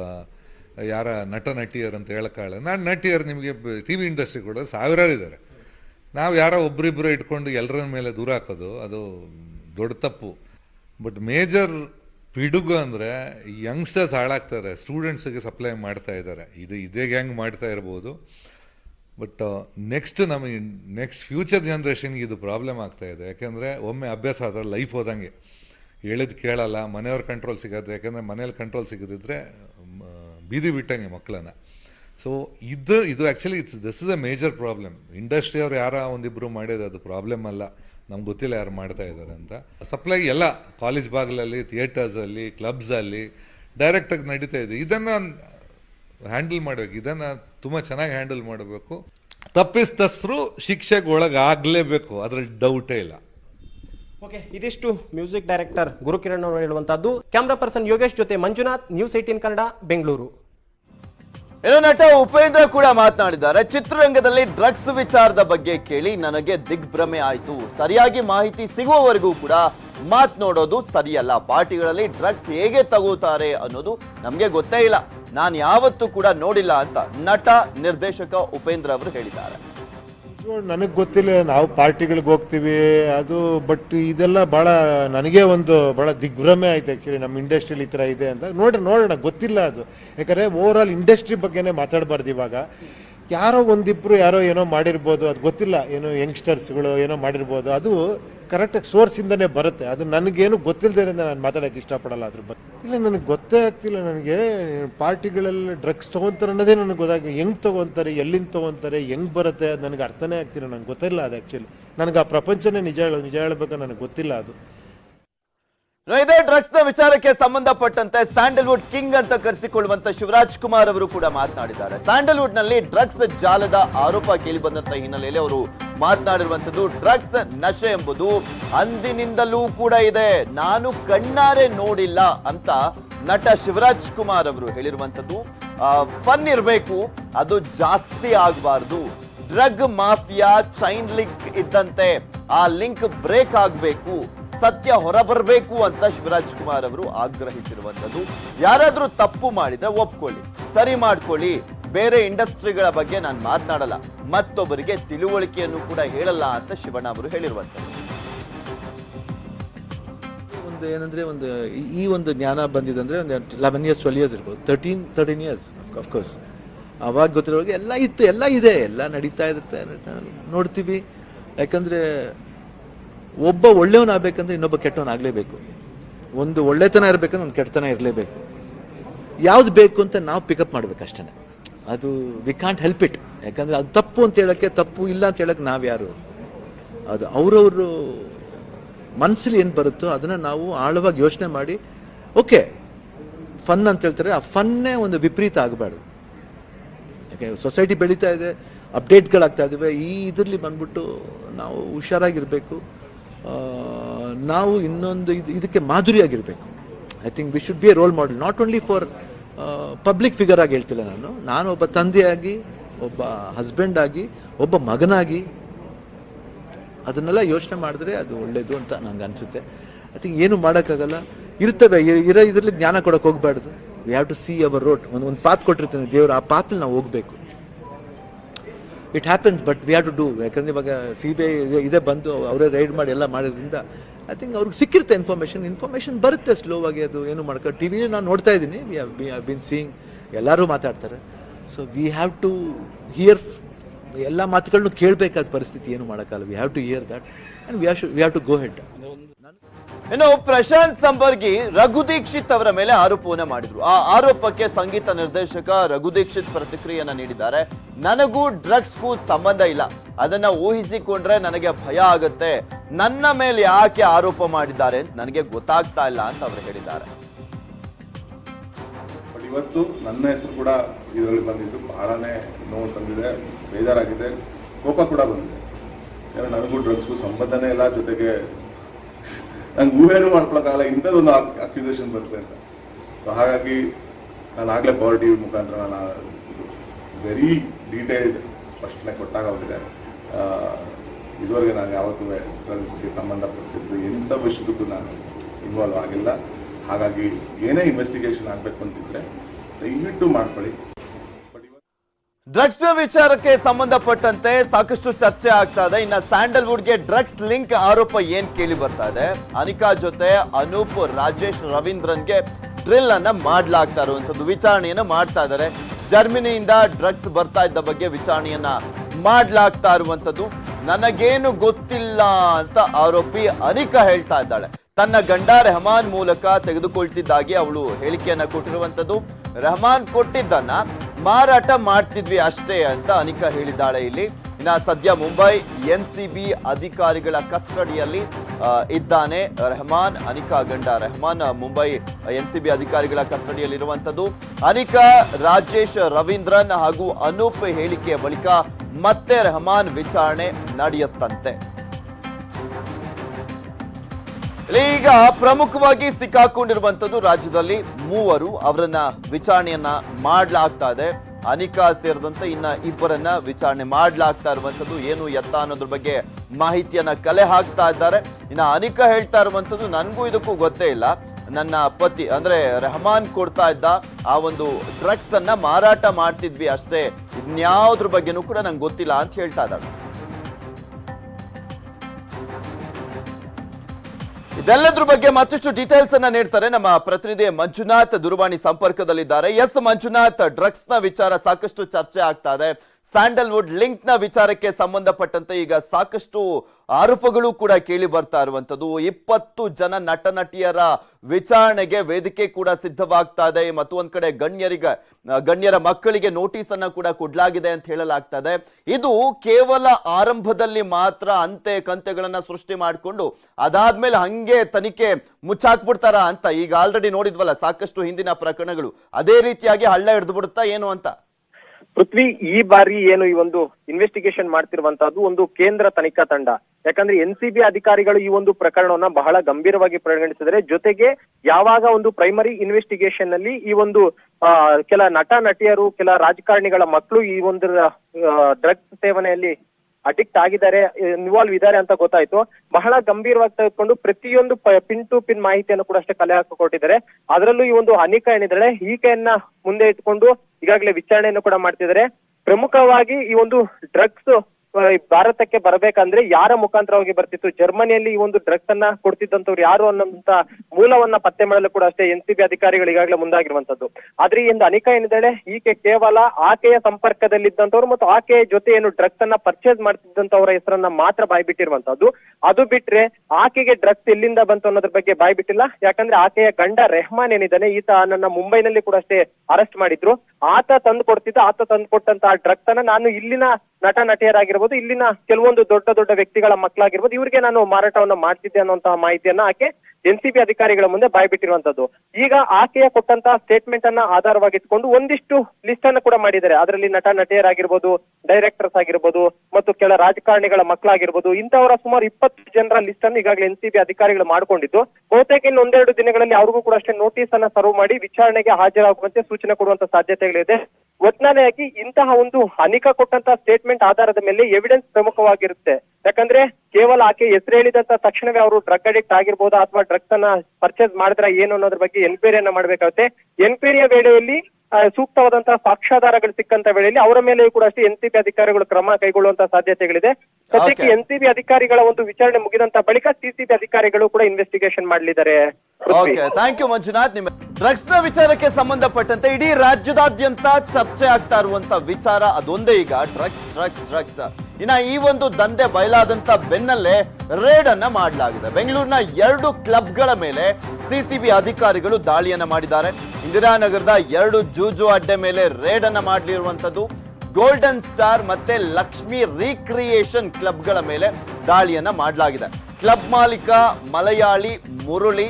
ಯಾರ ನಟ ನಟಿಯರ್ ಅಂತ ಹೇಳಕ್ಕಾಗಲ್ಲ. ನಾನು ನಟಿಯರ್ ನಿಮಗೆ ಟಿ ವಿ ಇಂಡಸ್ಟ್ರಿ ಕೂಡ ಸಾವಿರಾರು ಇದ್ದಾರೆ ನಾವು ಯಾರೋ ಒಬ್ಬರಿಬ್ಬರು ಇಟ್ಕೊಂಡು ಎಲ್ಲರ ಮೇಲೆ ದೂರ ಹಾಕೋದು, ಅದು ದೊಡ್ಡ ತಪ್ಪು. ಬಟ್ ಮೇಜರ್ ಪಿಡುಗು ಅಂದರೆ ಯಂಗ್ಸ್ಟರ್ಸ್ ಹಾಳಾಗ್ತಾರೆ ಸ್ಟೂಡೆಂಟ್ಸಿಗೆ ಸಪ್ಲೈ ಮಾಡ್ತಾ ಇದ್ದಾರೆ. ಇದು ಇದೇ ಗ್ಯಾಂಗ್ ಮಾಡ್ತಾ ಇರ್ಬೋದು. ಬಟ್ ನೆಕ್ಸ್ಟ್ ನಮಗೆ ನೆಕ್ಸ್ಟ್ ಫ್ಯೂಚರ್ ಜನ್ರೇಷನ್ಗೆ ಇದು ಪ್ರಾಬ್ಲಮ್ ಆಗ್ತಾ ಇದೆ. ಯಾಕೆಂದರೆ ಒಮ್ಮೆ ಅಭ್ಯಾಸ ಆದ್ರೆ ಲೈಫ್ ಹೋದಂಗೆ. ಹೇಳಿದ್ ಕೇಳಲ್ಲ, ಮನೆಯವ್ರ ಕಂಟ್ರೋಲ್ ಸಿಗತ್ತೆ. ಯಾಕೆಂದರೆ ಮನೇಲಿ ಕಂಟ್ರೋಲ್ ಸಿಗದಿದ್ರೆ ಬೀದಿ ಬಿಟ್ಟಂಗೆ ಮಕ್ಕಳನ್ನ ಸೊ ಇದು ಇದು actually it's this is a major problem industry ಅವ್ರು ಯಾರ ಒಂದಿಬ್ಬರು ಮಾಡಿದ್ರೆ ಅದು ಪ್ರಾಬ್ಲಮ್ ಅಲ್ಲ. ನಮ್ಗೆ ಗೊತ್ತಿಲ್ಲ ಯಾರು ಮಾಡ್ತಾ ಇದ್ದಾರೆ ಅಂತ. ಸಪ್ಲೈ ಎಲ್ಲ ಕಾಲೇಜ್ ಬಾಗಿಲಲ್ಲಿ ಥಿಯೇಟರ್ಸಲ್ಲಿ ಕ್ಲಬ್ಸಲ್ಲಿ ಡೈರೆಕ್ಟಾಗಿ ನಡೀತಾ ಇದೆ. ಇದನ್ನು ಹ್ಯಾಂಡಲ್ ಮಾಡಬೇಕು. ಇದನ್ನು ತುಂಬ ಚೆನ್ನಾಗಿ ಹ್ಯಾಂಡಲ್ ಮಾಡಬೇಕು. ತಪ್ಪಿಸ್ತಸ್ರು ಶಿಕ್ಷೆಗೆ ಒಳಗಾಗಲೇಬೇಕು. ಅದರಲ್ಲಿ ಡೌಟೇ ಇಲ್ಲ. ಓಕೆ ಇದಿಷ್ಟು ಮ್ಯೂಸಿಕ್ ಡೈರೆಕ್ಟರ್ ಗುರುಕಿರಣ್ ಅವರು ಹೇಳುವಂತದ್ದು ಕ್ಯಾಮ್ರಾ ಪರ್ಸನ್ ಯೋಗೇಶ್ ಜೊತೆ ಮಂಜುನಾಥ್ ನ್ಯೂಸ್ ಏಟೀನ್ ಕನ್ನಡ, ಬೆಂಗಳೂರು. ಇನ್ನು ನಟ ಉಪೇಂದ್ರ ಕೂಡ ಮಾತನಾಡಿದ್ದಾರೆ. ಚಿತ್ರರಂಗದಲ್ಲಿ ಡ್ರಗ್ಸ್ ವಿಚಾರದ ಬಗ್ಗೆ ಕೇಳಿ ನನಗೆ ದಿಗ್ಭ್ರಮೆ ಆಯಿತು. ಸರಿಯಾಗಿ ಮಾಹಿತಿ ಸಿಗುವವರೆಗೂ ಕೂಡ ಮಾತ್ ನೋಡೋದು ಸರಿಯಲ್ಲ. ಪಾರ್ಟಿಗಳಲ್ಲಿ ಡ್ರಗ್ಸ್ ಹೇಗೆ ತಗೋತಾರೆ ಅನ್ನೋದು ನಮಗೆ ಗೊತ್ತೇ ಇಲ್ಲ. ನಾನು ಯಾವತ್ತೂ ಕೂಡ ನೋಡಿಲ್ಲ ಅಂತ ನಟ ನಿರ್ದೇಶಕ ಉಪೇಂದ್ರ ಅವರು ಹೇಳಿದ್ದಾರೆ. ನನಗೆ ಗೊತ್ತಿಲ್ಲ. ನಾವು ಪಾರ್ಟಿಗಳಿಗೆ ಹೋಗ್ತೀವಿ, ಅದು ಬಟ್ ಇದೆಲ್ಲ ಭಾಳ ನನಗೆ ಒಂದು ಭಾಳ ದಿಗ್ಭ್ರಮೆ ಆಯ್ತು ಆ್ಯಕ್ಚುಲಿ ನಮ್ಮ ಇಂಡಸ್ಟ್ರಿಲಿ ಈ ಥರ ಇದೆ ಅಂತ. ನೋಡ್ರಿ, ನೋಡೋಣ, ಗೊತ್ತಿಲ್ಲ ಅದು. ಯಾಕಂದರೆ ಓವರ್ ಆಲ್ ಇಂಡಸ್ಟ್ರಿ ಬಗ್ಗೆನೇ ಮಾತಾಡಬಾರ್ದು ಇವಾಗ. ಯಾರೋ ಒಂದಿಬ್ರು ಯಾರೋ ಏನೋ ಮಾಡಿರ್ಬೋದು, ಅದು ಗೊತ್ತಿಲ್ಲ, ಏನೋ ಯಂಗ್ಸ್ಟರ್ಸ್ಗಳು ಏನೋ ಮಾಡಿರ್ಬೋದು, ಅದು ಕರೆಕ್ಟಾಗಿ ಸೋರ್ಸಿಂದನೇ ಬರುತ್ತೆ. ಅದು ನನಗೇನು ಗೊತ್ತಿಲ್ಲದೆ ನಾನು ಮಾತಾಡೋಕೆ ಇಷ್ಟಪಡಲ್ಲ ಅದ್ರ ಬಗ್ಗೆ. ಇಲ್ಲ, ನನಗೆ ಗೊತ್ತೇ ಆಗ್ತಿಲ್ಲ, ನನಗೆ ಪಾರ್ಟಿಗಳಲ್ಲಿ ಡ್ರಗ್ಸ್ ತೊಗೊತಾರೆ ಅನ್ನೋದೇ ನನಗೆ ಗೊತ್ತಾಗ ಹೆಂಗೆ ತೊಗೊತಾರೆ, ಎಲ್ಲಿಂದ ತೊಗೊತಾರೆ, ಹೆಂಗೆ ಬರುತ್ತೆ ಅದು ನನಗೆ ಅರ್ಥನೇ ಆಗ್ತಿಲ್ಲ ನನಗೆ ಗೊತ್ತಿಲ್ಲ ಅದು ಆ್ಯಕ್ಚುಲಿ ನನಗೆ ಆ ಪ್ರಪಂಚನೇ ನಿಜ ಹೇಳ, ನಿಜ ಹೇಳ್ಬೇಕು ನನಗೆ ಗೊತ್ತಿಲ್ಲ ಅದು. ಇದೇ ಡ್ರಗ್ಸ್ನ ವಿಚಾರಕ್ಕೆ ಸಂಬಂಧಪಟ್ಟಂತೆ ಸ್ಯಾಂಡಲ್ವುಡ್ ಕಿಂಗ್ ಅಂತ ಕರೆಸಿಕೊಳ್ಳುವಂತ ಶಿವರಾಜ್ ಕುಮಾರ್ ಅವರು ಕೂಡ ಮಾತನಾಡಿದ್ದಾರೆ. ಸ್ಯಾಂಡಲ್ವುಡ್ನಲ್ಲಿ ಡ್ರಗ್ಸ್ ಜಾಲದ ಆರೋಪ ಕೇಳಿ ಬಂದಂತ ಹಿನ್ನೆಲೆಯಲ್ಲಿ ಅವರು ಮಾತನಾಡಿರುವಂತದ್ದು ಡ್ರಗ್ಸ್ ನಶೆ ಎಂಬುದು ಅಂದಿನಿಂದಲೂ ಕೂಡ ಇದೆ, ನಾನು ಕಣ್ಣಾರೆ ನೋಡಿಲ್ಲ ಅಂತ ನಟ ಶಿವರಾಜ್ ಕುಮಾರ್ ಅವರು ಹೇಳಿರುವಂತದ್ದು ಫನ್ ಇರಬೇಕು, ಅದು ಜಾಸ್ತಿ ಆಗಬಾರ್ದು. ಡ್ರಗ್ ಮಾಫಿಯಾ, ಚೈನ್ ಲಿಂಕ್ ಇದ್ದಂತೆ ಆ ಲಿಂಕ್ ಬ್ರೇಕ್ ಆಗಬೇಕು. ಸತ್ಯ ಹೊರಬರಬೇಕು ಅಂತ ಶಿವರಾಜ್ ಕುಮಾರ್ ಅವರು ಆಗ್ರಹಿಸಿರುವಂತದ್ದು ಯಾರಾದರೂ ತಪ್ಪು ಮಾಡಿದ್ರೆ ಒಪ್ಕೊಳ್ಳಿ. ಸರಿ ಮಾಡ್ಕೊಳ್ಳಿ. ಬೇರೆ ಇಂಡಸ್ಟ್ರಿಗಳ ಬಗ್ಗೆ ನಾನು ಮಾತನಾಡಲ್ಲ. ಮತ್ತೊಬ್ಬರಿಗೆ ತಿಳುವಳಿಕೆಯನ್ನು ಕೂಡ ಹೇಳಲ್ಲ ಅಂತ ಶಿವಣ್ಣ ಅವರು ಹೇಳಿರುವಂತದ್ದು ಒಂದು ಏನಂದ್ರೆ ಒಂದು ಈ- ಒಂದು ಜ್ಞಾನ ಬಂದಿದಂದ್ರೆ ಒಂದು ಲೆವೆನ್ ಇಯರ್ಸ್ ಟ್ವೆಲ್ ಇಯರ್ಸ್ ಇರ್ಬೋದು. Thirteen thirteen years of course ಅವಾಗ ಗೊತ್ತಿರೋವಾಗ ಎಲ್ಲ ಇತ್ತು, ಎಲ್ಲ ಇದೆ. ಎಲ್ಲ ನಡೀತಾ ಇರುತ್ತೆ. ನಡೀತಾ ನೋಡ್ತೀವಿ. ಯಾಕಂದ್ರೆ ಒಬ್ಬ ಒಳ್ಳೆಯವನಾಗಬೇಕಂದ್ರೆ ಇನ್ನೊಬ್ಬ ಕೆಟ್ಟವನಾಗಲೇಬೇಕು. ಒಂದು ಒಳ್ಳೆತನ ಇರಬೇಕಂದ್ರೆ ಒಂದು ಕೆಟ್ಟತನ ಇರಲೇಬೇಕು. ಯಾವ್ದು ಬೇಕು ಅಂತ ನಾವು ಪಿಕಪ್ ಮಾಡ್ಬೇಕು ಅಷ್ಟೇ ಅದು ವಿ ಕಾಂಟ್ ಹೆಲ್ಪ್ ಇಟ್ ಯಾಕಂದ್ರೆ ಅದು ತಪ್ಪು ಅಂತ ಹೇಳೋಕ್ಕೆ ತಪ್ಪು ಇಲ್ಲ ಅಂತ ಹೇಳೋಕ್ಕೆ ನಾವು ಯಾರು ಅದು ಅವರವರು ಮನಸ್ಸಲ್ಲಿ ಏನು ಬರುತ್ತೋ ಅದನ್ನು ನಾವು ಆಳವಾಗಿ ಯೋಚನೆ ಮಾಡಿ, ಓಕೆ ಫನ್ ಅಂತ ಹೇಳ್ತಾರೆ. ಆ ಫನ್ನೇ ಒಂದು ವಿಪರೀತ ಆಗಬಾರ್ದು. ಯಾಕೆ ಸೊಸೈಟಿ ಬೆಳೀತಾ ಇದೆ ಅಪ್ಡೇಟ್ಗಳಾಗ್ತಾ ಇದ್ದಾವೆ ಈ ಇದರಲ್ಲಿ ಬಂದ್ಬಿಟ್ಟು ನಾವು ಹುಷಾರಾಗಿರಬೇಕು. ನಾವು ಇನ್ನೊಂದು ಇದು, ಇದಕ್ಕೆ ಮಾಧುರಿಯಾಗಿರಬೇಕು. I think we should be a role model not only for public figure ಆಗಿ ಹೇಳ್ತಿಲ್ಲ ನಾನು. ನಾನು ಒಬ್ಬ ತಂದೆಯಾಗಿ, ಒಬ್ಬ ಹಸ್ಬೆಂಡ್ ಆಗಿ, ಒಬ್ಬ ಮಗನಾಗಿ ಅದನ್ನೆಲ್ಲ ಯೋಚನೆ ಮಾಡಿದ್ರೆ ಅದು ಒಳ್ಳೇದು ಅಂತ ನಂಗೆ ಅನಿಸುತ್ತೆ. ಐ ಥಿಂಕ್ ಏನು ಮಾಡೋಕ್ಕಾಗಲ್ಲ. ಇರ್ತವೆ ಇರೋ, ಇದರಲ್ಲಿ ಜ್ಞಾನ ಕೊಡೋಕೆ ಹೋಗಬಾರ್ದು. We have to see our road ಒಂದು ಒಂದು ಪಾತ್ ಕೊಟ್ಟಿರ್ತಾನೆ ದೇವರು, ಆ ಪಾತಲ್ಲಿ ನಾವು ಹೋಗಬೇಕು. It happens but we have to do ಯಾಕಂದರೆ ಇವಾಗ ಸಿ ಬಿ ಐ ಇದೇ ಬಂದು ಅವರೇ ರೈಡ್ ಮಾಡಿ ಎಲ್ಲ ಮಾಡಿದ್ರಿಂದ ಐ ಥಿಂಕ್ ಅವ್ರಿಗೆ ಸಿಕ್ಕಿರುತ್ತೆ ಇನ್ಫಾರ್ಮೇಷನ್ ಇನ್ಫಾರ್ಮೇಷನ್ ಬರುತ್ತೆ ಸ್ಲೋ ಆಗಿ ಅದು ಏನು ಮಾಡ್ಕೊ ಟಿ ವಿಲಿ ನಾನು ನೋಡ್ತಾ ಇದ್ದೀನಿ. ವಿ ಹ್ಯಾವ್ ಬಿನ್ ಸೀಯಿಂಗ್ ಎಲ್ಲರೂ ಮಾತಾಡ್ತಾರೆ. So we have to hear ಎಲ್ಲ ಮಾತುಗಳನ್ನು ಕೇಳಬೇಕಾದ ಪರಿಸ್ಥಿತಿ ಏನು ಮಾಡೋಕ್ಕಲ್ಲ we have to hear that and we have we have to go head ಇನ್ನು ಪ್ರಶಾಂತ್ ಸಂಬರ್ಗಿ ರಘು ದೀಕ್ಷಿತ್ ಅವರ ಮೇಲೆ ಆರೋಪವನ್ನ ಮಾಡಿದ್ರು. ಆ ಆರೋಪಕ್ಕೆ ಸಂಗೀತ ನಿರ್ದೇಶಕ ರಘು ದೀಕ್ಷಿತ್ ಪ್ರತಿಕ್ರಿಯೆಯನ್ನ ನೀಡಿದ್ದಾರೆ. ನನಗೂ ಡ್ರಗ್ಸ್ಗೂ ಸಂಬಂಧ ಇಲ್ಲ. ಅದನ್ನ ಊಹಿಸಿಕೊಂಡ್ರೆ ನನಗೆ ಭಯ ಆಗುತ್ತೆ. ನನ್ನ ಮೇಲೆ ಯಾಕೆ ಆರೋಪ ಮಾಡಿದ್ದಾರೆ ಅಂತ ನನಗೆ ಗೊತ್ತಾಗ್ತಾ ಇಲ್ಲ ಅಂತ ಅವರು ಹೇಳಿದ್ದಾರೆ. ಇವತ್ತು ನನ್ನ ಹೆಸರು ಕೂಡ ಇದರಲ್ಲಿ ಬಂದಿದ್ದು ಬಹಳನೇ ನೋವು ತಂದಿದೆ, ಬೇಜಾರಾಗಿದೆ, ಕೋಪ ಕೂಡ ಬಂದಿದೆ. ನನಗೂ ಡ್ರಗ್ಸು ಸಂಬಂಧನೇ ಇಲ್ಲ, ಜೊತೆಗೆ ನಂಗೆ ಊಹೆನೂ ಮಾಡ್ಕೊಳಕ್ಕಾಗಲ್ಲ ಇಂಥದ್ದೊಂದು ಅಕ್ಯುಸೇಷನ್ ಬರುತ್ತೆ ಅಂತ. ಸೊ ಹಾಗಾಗಿ ನಾನು ಆಗಲೇ ಪವರ್ ಟಿ ಮುಖಾಂತರ ನಾನು ವೆರಿ ಡೀಟೇಲ್ಡ್ ಸ್ಪಷ್ಟನೆ ಕೊಟ್ಟಾಗ ಅವರಿಗೆ ಇದುವರೆಗೆ ನಾನು ಯಾವತ್ತೂ ಡ್ರಗ್ಸ್ಗೆ ಸಂಬಂಧಪಟ್ಟಿದ್ದು ಎಂಥ ವಿಷಯದಕ್ಕೂ ನಾನು ಇನ್ವಾಲ್ವ್ ಆಗಿಲ್ಲ. ಹಾಗಾಗಿ ಏನೇ ಇನ್ವೆಸ್ಟಿಗೇಷನ್ ಆಗಬೇಕು ಅಂತಿದ್ರೆ ದಯವಿಟ್ಟು ಮಾಡ್ಕೊಳ್ಳಿ. ಡ್ರಗ್ಸ್ ವಿಚಾರಕ್ಕೆ ಸಂಬಂಧಪಟ್ಟಂತೆ ಸಾಕಷ್ಟು ಚರ್ಚೆ ಆಗ್ತಾ ಇದೆ. ಇನ್ನ ಸ್ಯಾಂಡಲ್ವುಡ್ಗೆ ಡ್ರಗ್ಸ್ ಲಿಂಕ್ ಆರೋಪ ಏನ್ ಕೇಳಿ ಬರ್ತಾ ಇದೆ? ಅನಿಕಾ ಜೊತೆ ಅನೂಪ್ ರಾಜೇಶ್ ರವೀಂದ್ರನ್ಗೆ ಡ್ರಿಲ್ ಅನ್ನ ಮಾಡ್ಲಾಗ್ತಾ ಇರುವಂತದ್ದು ವಿಚಾರಣೆಯನ್ನ ಮಾಡ್ತಾ ಇದ್ದಾರೆ. ಜರ್ಮನಿಯಿಂದ ಡ್ರಗ್ಸ್ ಬರ್ತಾ ಇದ್ದ ಬಗ್ಗೆ ವಿಚಾರಣೆಯನ್ನ ಮಾಡ್ಲಾಗ್ತಾ ಇರುವಂತದ್ದು ನನಗೇನು ಗೊತ್ತಿಲ್ಲ ಅಂತ ಆರೋಪಿ ಅನಿಕಾ ಹೇಳ್ತಾ ಇದ್ದಾಳೆ. ತನ್ನ ಗಂಡ ರೆಹಮಾನ್ ಮೂಲಕ ತೆಗೆದುಕೊಳ್ತಿದ್ದಾಗಿ ಅವಳು ಹೇಳಿಕೆಯನ್ನ ಕೊಟ್ಟಿರುವಂತದ್ದು ರೆಹಮಾನ್ ಕೊಟ್ಟಿದ್ದನ್ನ ಮಾರಾಟ ಮಾಡ್ತಿದ್ವಿ ಅಷ್ಟೇ ಅಂತ ಅನಿಕಾ ಹೇಳಿದ್ದಾಳೆ ಇಲ್ಲಿ. ಇನ್ನ ಸದ್ಯ ಮುಂಬೈ ಎನ್ ಸಿ ಬಿ ಅಧಿಕಾರಿಗಳ ಕಸ್ಟಡಿಯಲ್ಲಿ ಇದ್ದಾನೆ ರೆಹಮಾನ್, ಅನಿಕಾ ಗಂಡ Rehman, Mumbai N C B ಅಧಿಕಾರಿಗಳ ಕಸ್ಟಡಿಯಲ್ಲಿ ಇರುವಂತದ್ದು ಅನಿಕಾ, ರಾಜೇಶ್, ರವೀಂದ್ರನ್ ಹಾಗೂ ಅನೂಪ್ ಹೇಳಿಕೆಯ ಬಳಿಕ ಮತ್ತೆ ರೆಹಮಾನ್ ವಿಚಾರಣೆ ನಡೆಯುತ್ತಂತೆ. ಈಗ ಪ್ರಮುಖವಾಗಿ ಸಿಕ್ಕಾಕೊಂಡಿರುವಂತದ್ದು ರಾಜ್ಯದಲ್ಲಿ ಮೂವರು ಅವರನ್ನ ವಿಚಾರಣೆಯನ್ನ ಮಾಡ್ಲಾಗ್ತಾ ಇದೆ. ಅನಿಕಾ ಸೇರಿದಂತೆ ಇನ್ನ ಇಬ್ಬರನ್ನ ವಿಚಾರಣೆ ಮಾಡ್ಲಾಗ್ತಾ ಇರುವಂತದ್ದು ಏನು ಎತ್ತ ಅನ್ನೋದ್ರ ಬಗ್ಗೆ ಮಾಹಿತಿಯನ್ನ ಕಲೆ ಹಾಕ್ತಾ ಇದ್ದಾರೆ. ಇನ್ನ ಅನಿಕಾ ಹೇಳ್ತಾ ಇರುವಂತದ್ದು ನನಗೂ ಇದಕ್ಕೂ ಗೊತ್ತೇ ಇಲ್ಲ. ನನ್ನ ಪತಿ ಅಂದ್ರೆ ರೆಹಮಾನ್ ಕೊಡ್ತಾ ಇದ್ದ ಆ ಒಂದು ಡ್ರಗ್ಸ್ ಅನ್ನ ಮಾರಾಟ ಮಾಡ್ತಿದ್ವಿ ಅಷ್ಟೇ. ಇನ್ಯಾವ್ದ್ರ ಬಗ್ಗೆನೂ ಕೂಡ ನಂಗೆ ಗೊತ್ತಿಲ್ಲ ಅಂತ ಹೇಳ್ತಾ ಇದ್ದಾಳೆ. ಇದೆಲ್ಲದ್ರ ಬಗ್ಗೆ ಮತ್ತಷ್ಟು ಡೀಟೇಲ್ಸ್ ಅನ್ನ ನೀಡ್ತಾರೆ ನಮ್ಮ ಪ್ರತಿನಿಧಿ ಮಂಜುನಾಥ್ ದೂರವಾಣಿ ಸಂಪರ್ಕದಲ್ಲಿದ್ದಾರೆ. ಎಸ್ ಮಂಜುನಾಥ್ ಡ್ರಗ್ಸ್ನ ವಿಚಾರ ಸಾಕಷ್ಟು ಚರ್ಚೆ ಆಗ್ತಾ ಇದೆ. ಸ್ಯಾಂಡಲ್ವುಡ್ ಲಿಂಕ್ನ ವಿಚಾರಕ್ಕೆ ಸಂಬಂಧಪಟ್ಟಂತೆ ಈಗ ಸಾಕಷ್ಟು ಆರೋಪಗಳು ಕೂಡ ಕೇಳಿ ಬರ್ತಾ ಇರುವಂತದ್ದು ಇಪ್ಪತ್ತು ಜನ ನಟ ನಟಿಯರ ವಿಚಾರಣೆಗೆ ವೇದಿಕೆ ಕೂಡ ಸಿದ್ಧವಾಗ್ತಾ ಇದೆ. ಮತ್ತು ಒಂದ್ ಕಡೆ ಗಣ್ಯರಿಗೆ, ಗಣ್ಯರ ಮಕ್ಕಳಿಗೆ ನೋಟಿಸ್ ಅನ್ನ ಕೂಡ ಕೊಡ್ಲಾಗಿದೆ ಅಂತ ಹೇಳಲಾಗ್ತಾ ಇದೆ. ಇದು ಕೇವಲ ಆರಂಭದಲ್ಲಿ ಮಾತ್ರ ಅಂತೆ ಕಂತೆಗಳನ್ನ ಸೃಷ್ಟಿ ಮಾಡಿಕೊಂಡು ಅದಾದ್ಮೇಲೆ ಹಂಗೆ ತನಿಖೆ ಮುಚ್ಚಾಕ್ಬಿಡ್ತಾರ ಅಂತ ಈಗ ಆಲ್ರೆಡಿ ನೋಡಿದ್ವಲ್ಲ ಸಾಕಷ್ಟು ಹಿಂದಿನ ಪ್ರಕರಣಗಳು. ಅದೇ ರೀತಿಯಾಗಿ ಹಳ್ಳ ಹಿಡಿದು ಬಿಡುತ್ತಾ ಏನು ಅಂತ? ಪೃಥ್ವಿ ಈ ಬಾರಿ ಏನು ಈ ಒಂದು ಇನ್ವೆಸ್ಟಿಗೇಷನ್ ಮಾಡ್ತಿರುವಂತಹದ್ದು ಒಂದು ಕೇಂದ್ರ ತನಿಖಾ ತಂಡ. ಯಾಕಂದ್ರೆ ಎನ್ ಸಿ ಅಧಿಕಾರಿಗಳು ಈ ಒಂದು ಪ್ರಕರಣವನ್ನ ಬಹಳ ಗಂಭೀರವಾಗಿ ಪರಿಗಣಿಸಿದರೆ ಜೊತೆಗೆ ಯಾವಾಗ ಒಂದು ಪ್ರೈಮರಿ ಇನ್ವೆಸ್ಟಿಗೇಷನ್ನಲ್ಲಿ ಈ ಒಂದು ಕೆಲ ನಟ ನಟಿಯರು ಕೆಲ ರಾಜಕಾರಣಿಗಳ ಮಕ್ಕಳು ಈ ಒಂದು ಡ್ರಗ್ ಸೇವನೆಯಲ್ಲಿ ಅಡಿಕ್ಟ್ ಆಗಿದ್ದಾರೆ ಇನ್ವಾಲ್ವ್ ಇದ್ದಾರೆ ಅಂತ ಗೊತ್ತಾಯ್ತು. ಬಹಳ ಗಂಭೀರವಾಗಿ ತೆಗೆದುಕೊಂಡು ಪ್ರತಿಯೊಂದು ಪಿನ್ ಟು ಪಿನ್ ಮಾಹಿತಿಯನ್ನು ಕೂಡ ಅಷ್ಟೇ ಕಲೆ ಹಾಕಿಕೊಟ್ಟಿದ್ದಾರೆ. ಅದರಲ್ಲೂ ಈ ಒಂದು ಅನಿಕಾ ಏನಿದ್ದಾಳೆ ಈಕೆಯನ್ನ ಮುಂದೆ ಇಟ್ಕೊಂಡು ಈಗಾಗಲೇ ವಿಚಾರಣೆಯನ್ನು ಕೂಡ ಮಾಡ್ತಿದ್ದಾರೆ. ಪ್ರಮುಖವಾಗಿ ಈ ಒಂದು ಡ್ರಗ್ಸ್ ಭಾರತಕ್ಕೆ ಬರಬೇಕಂದ್ರೆ ಯಾರ ಮುಖಾಂತರವಾಗಿ ಬರ್ತಿತ್ತು? ಜರ್ಮನಿಯಲ್ಲಿ ಈ ಒಂದು ಡ್ರಗ್ಸ್ ಅನ್ನ ಕೊಡ್ತಿದ್ದಂತವ್ರು ಯಾರು ಅನ್ನೋಂತ ಮೂಲವನ್ನ ಪತ್ತೆ ಮಾಡಲು ಕೂಡ ಅಷ್ಟೇ ಎನ್ ಸಿ ಬಿ ಅಧಿಕಾರಿಗಳು ಈಗಾಗಲೇ ಮುಂದಾಗಿರುವಂತದ್ದು ಆದ್ರೆ ಇಂದ ಅನಿಕಾ ಏನಿದ್ದಾಳೆ? ಈಕೆ ಕೇವಲ ಆಕೆಯ ಸಂಪರ್ಕದಲ್ಲಿದ್ದಂತವ್ರು ಮತ್ತು ಆಕೆಯ ಜೊತೆ ಏನು ಡ್ರಗ್ಸ್ ಅನ್ನ ಪರ್ಚೇಸ್ ಮಾಡ್ತಿದ್ದಂತವರ ಹೆಸರನ್ನ ಮಾತ್ರ ಬಾಯ್ಬಿಟ್ಟಿರುವಂತದ್ದು ಅದು ಬಿಟ್ರೆ ಆಕೆಗೆ ಡ್ರಗ್ಸ್ ಎಲ್ಲಿಂದ ಬಂತು ಅನ್ನೋದ್ರ ಬಗ್ಗೆ ಬಾಯ್ಬಿಟ್ಟಿಲ್ಲ. ಯಾಕಂದ್ರೆ ಆಕೆಯ ಗಂಡ ರೆಹಮಾನ್ ಏನಿದ್ದಾನೆ, ಈತ ನನ್ನ ಮುಂಬೈನಲ್ಲಿ ಕೂಡ ಅಷ್ಟೇ ಅರೆಸ್ಟ್ ಮಾಡಿದ್ರು. ಆತ ತಂದು ಕೊಡ್ತಿದ್ದ, ಆತ ತಂದು ಕೊಟ್ಟಂತ ಡ್ರಗ್ಸ್ ಅನ್ನ ನಾನು ಇಲ್ಲಿನ ನಟ, ನಟಿಯರಾಗಿರ್ಬೋದು ಇಲ್ಲಿನ ಕೆಲವೊಂದು ದೊಡ್ಡ ದೊಡ್ಡ ವ್ಯಕ್ತಿಗಳ ಮಕ್ಕಳಾಗಿರ್ಬೋದು. ಇವರಿಗೆ ನಾನು ಮಾರಾಟವನ್ನು ಮಾಡ್ತಿದ್ದೆ ಅನ್ನುವಂತಹ ಮಾಹಿತಿಯನ್ನ ಆಕೆ ಎನ್ ಸಿ ಬಿ ಅಧಿಕಾರಿಗಳ ಮುಂದೆ ಬಾಯ್ಬಿಟ್ಟಿರುವಂತದ್ದು ಈಗ ಆಕೆಯ ಕೊಟ್ಟಂತಹ ಸ್ಟೇಟ್ಮೆಂಟ್ ಅನ್ನ ಆಧಾರವಾಗಿಟ್ಕೊಂಡು ಒಂದಿಷ್ಟು ಲಿಸ್ಟ್ ಅನ್ನು ಕೂಡ ಮಾಡಿದ್ದಾರೆ. ಅದರಲ್ಲಿ ನಟ, ನಟಿಯರಾಗಿರ್ಬೋದು ಡೈರೆಕ್ಟರ್ಸ್ ಆಗಿರ್ಬೋದು, ಮತ್ತು ಕೆಲ ರಾಜಕಾರಣಿಗಳ ಮಕ್ಕಳಾಗಿರ್ಬೋದು, ಇಂಥವರ ಸುಮಾರು ಇಪ್ಪತ್ತು ಜನರ ಲಿಸ್ಟ್ ಅನ್ನು ಈಗಾಗಲೇ ಎನ್ ಸಿ ಬಿ ಅಧಿಕಾರಿಗಳು ಮಾಡಿಕೊಂಡಿದ್ದು. ಬಹುತೇಕ ಇನ್ನು ಒಂದೆರಡು ದಿನಗಳಲ್ಲಿ ಅವ್ರಿಗೂ ಕೂಡ ಅಷ್ಟೇ ನೋಟಿಸ್ ಅನ್ನ ಸರ್ವ್ ಮಾಡಿ ವಿಚಾರಣೆಗೆ ಹಾಜರಾಗುವಂತೆ ಸೂಚನೆ ಕೊಡುವಂತ ಸಾಧ್ಯತೆಗಳಿದೆ. ಒಟ್ಟಾರೆಯಾಗಿ ಇಂತಹ ಒಂದು ಅನಿಕಾ ಕೊಟ್ಟಂತ ಸ್ಟೇಟ್ಮೆಂಟ್ ಆಧಾರದ ಮೇಲೆ ಎವಿಡೆನ್ಸ್ ಪ್ರಮುಖವಾಗಿರುತ್ತೆ. ಯಾಕಂದ್ರೆ ಕೇವಲ ಆಕೆ ಹೆಸರು ಹೇಳಿದಂತ ತಕ್ಷಣವೇ ಅವರು ಡ್ರಗ್ ಅಡಿಕ್ಟ್ ಆಗಿರ್ಬೋದಾ ಅಥವಾ ಡ್ರಗ್ಸ್ ಅನ್ನ ಪರ್ಚೇಸ್ ಮಾಡಿದ್ರ ಏನು ಅನ್ನೋದ್ರ ಬಗ್ಗೆ ಎನ್ಕ್ವೈರಿಯನ್ನ ಮಾಡ್ಬೇಕಾಗುತ್ತೆ. ಎನ್ಕ್ವೈರಿಯ ವೇಳೆಯಲ್ಲಿ ಸೂಕ್ತವಾದಂತಹ ಸಾಕ್ಷ್ಯಾಧಾರಗಳು ಸಿಕ್ಕಂತ ವೇಳೆಯಲ್ಲಿ ಅವರ ಮೇಲೆ ಕೂಡ ಅಷ್ಟೇ ಎನ್ ಸಿಬಿ ಅಧಿಕಾರಿಗಳು ಕ್ರಮ ಕೈಗೊಳ್ಳುವಂತಹ ಸಾಧ್ಯತೆಗಳಿದೆ. ಸದ್ಯಕ್ಕೆ ಎನ್ಸಿಬಿ ಎನ್ ಸಿಬಿ ಅಧಿಕಾರಿಗಳ ಒಂದು ವಿಚಾರಣೆ ಮುಗಿದಂತ ಬಳಿಕ ಸಿಸಿಬಿ ಅಧಿಕಾರಿಗಳು ಕೂಡ ಇನ್ವೆಸ್ಟಿಗೇಷನ್ ಮಾಡಲಿದ್ದಾರೆ. Okay thank you Manjunath. ನಿಮ್ಮ ಡ್ರಗ್ಸ್ನ ವಿಚಾರಕ್ಕೆ ಸಂಬಂಧಪಟ್ಟಂತೆ ಇಡೀ ರಾಜ್ಯದಾದ್ಯಂತ ಚರ್ಚೆ ಆಗ್ತಾ ಇರುವಂತ ವಿಚಾರ ಅದೊಂದೇ ಈಗ. ಡ್ರಗ್ಸ್ ಡ್ರಗ್ಸ್ ಡ್ರಗ್ಸ್ ಇನ್ನ ಈ ಒಂದು ದಂಧೆ ಬಯಲಾದಂತ ಬೆನ್ನಲ್ಲೇ ರೇಡ್ ಅನ್ನ ಮಾಡಲಾಗಿದೆ. ಬೆಂಗಳೂರಿನ ಎರಡು ಕ್ಲಬ್ಗಳ ಮೇಲೆ ಸಿಸಿಬಿ ಅಧಿಕಾರಿಗಳು ದಾಳಿಯನ್ನ ಮಾಡಿದ್ದಾರೆ. ಇಂದಿರಾನಗರದ ಎರಡು ಜೂಜು ಅಡ್ಡೆ ಮೇಲೆ ರೇಡ್ ಅನ್ನ ಮಾಡಲಿರುವಂತದ್ದು. ಗೋಲ್ಡನ್ ಸ್ಟಾರ್ ಮತ್ತೆ ಲಕ್ಷ್ಮಿ ರೀಕ್ರಿಯೇಷನ್ ಕ್ಲಬ್ಗಳ ಮೇಲೆ ದಾಳಿಯನ್ನ ಮಾಡಲಾಗಿದೆ. ಕ್ಲಬ್ ಮಾಲೀಕ, ಮಲಯಾಳಿ, ಮುರುಳಿ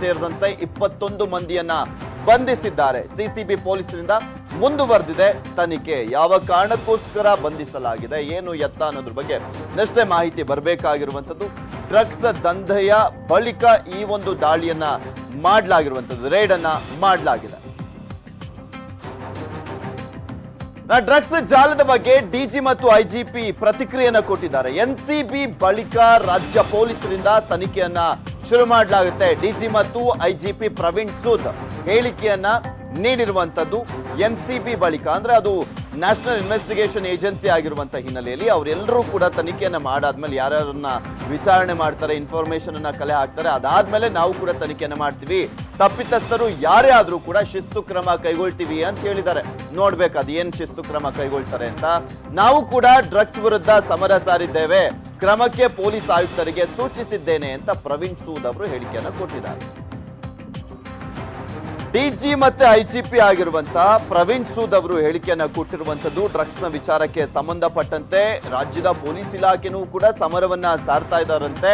ಸೇರಿದಂತೆ ಇಪ್ಪತ್ತೊಂದು ಮಂದಿಯನ್ನ ಬಂಧಿಸಿದ್ದಾರೆ. ಸಿಸಿಬಿ ಪೊಲೀಸರಿಂದ ಮುಂದುವರೆದಿದೆ ತನಿಖೆ. ಯಾವ ಕಾರಣಕ್ಕೋಸ್ಕರ ಬಂಧಿಸಲಾಗಿದೆ, ಏನು ಎತ್ತ ಅನ್ನೋದ್ರ ಬಗ್ಗೆ ಇನ್ನಷ್ಟೇ ಮಾಹಿತಿ ಬರಬೇಕಾಗಿರುವಂಥದ್ದು. ಡ್ರಗ್ಸ್ ದಂಧೆಯ ಬಳಿಕ ಈ ಒಂದು ದಾಳಿಯನ್ನ ಮಾಡಲಾಗಿರುವಂಥದ್ದು ರೇಡ್ ಅನ್ನ ಮಾಡಲಾಗಿದೆ. ಡ್ರಗ್ಸ್ ಜಾಲದ ಬಗ್ಗೆ ಡಿಜಿ ಮತ್ತು ಐಜಿಪಿ ಪ್ರತಿಕ್ರಿಯೆಯನ್ನು ಕೊಟ್ಟಿದ್ದಾರೆ. ಎನ್ಸಿಬಿ ಬಳಿಕ ರಾಜ್ಯ ಪೊಲೀಸರಿಂದ ತನಿಖೆಯನ್ನ ಶುರು ಮಾಡಲಾಗುತ್ತೆ. ಡಿಜಿ ಮತ್ತು ಐಜಿಪಿ ಪ್ರವೀಣ್ ಸೂದ್ ಹೇಳಿಕೆಯನ್ನ ನೀಡಿರುವಂತದ್ದು ಎನ್ಸಿಬಿ ಬಳಿಕ. ಅಂದ್ರೆ ಅದು ನ್ಯಾಷನಲ್ ಇನ್ವೆಸ್ಟಿಗೇಷನ್ ಏಜೆನ್ಸಿ ಆಗಿರುವಂತಹ ಹಿನ್ನೆಲೆಯಲ್ಲಿ ಅವರೆಲ್ಲರೂ ಕೂಡ ತನಿಖೆಯನ್ನ ಮಾಡಾದ್ಮೇಲೆ ಯಾರ್ಯಾರನ್ನ ವಿಚಾರಣೆ ಮಾಡ್ತಾರೆ ಇನ್ಫಾರ್ಮೇಶನ್ ಅನ್ನ ಕಲೆ ಹಾಕ್ತಾರೆ, ಅದಾದ್ಮೇಲೆ ನಾವು ಕೂಡ ತನಿಖೆಯನ್ನ ಮಾಡ್ತೀವಿ. ತಪ್ಪಿತಸ್ಥರು ಯಾರೇ ಆದರೂ ಕೂಡ ಶಿಸ್ತು ಕ್ರಮ ಕೈಗೊಳ್ತೀವಿ ಅಂತ ಹೇಳಿದ್ದಾರೆ. ನೋಡ್ಬೇಕು ಅದೇನ್ ಶಿಸ್ತು ಕ್ರಮ ಕೈಗೊಳ್ತಾರೆ ಅಂತ. ನಾವು ಕೂಡ ಡ್ರಗ್ಸ್ ವಿರುದ್ಧ ಸಮರ ಸಾರಿದ್ದೇವೆ. ಕ್ರಮಕ್ಕೆ ಪೊಲೀಸ್ ಆಯುಕ್ತರಿಗೆ ಸೂಚಿಸಿದ್ದೇನೆ ಅಂತ ಪ್ರವೀಣ್ ಸೂದ್ ಅವರು ಹೇಳಿಕೆಯನ್ನು ಕೊಟ್ಟಿದ್ದಾರೆ. ಡಿಜಿ ಮತ್ತೆ ಐಜಿಪಿ ಆಗಿರುವಂತಹ ಪ್ರವೀಣ್ ಸೂದ್ ಅವರು ಹೇಳಿಕೆಯನ್ನ ಕೊಟ್ಟಿರುವಂತದ್ದು ಡ್ರಗ್ಸ್ ವಿಚಾರಕ್ಕೆ ಸಂಬಂಧಪಟ್ಟಂತೆ ರಾಜ್ಯದ ಪೊಲೀಸ್ ಇಲಾಖೆನೂ ಕೂಡ ಸಮರವನ್ನ ಸಾರ್ತಾ ಇದ್ದಾರಂತೆ.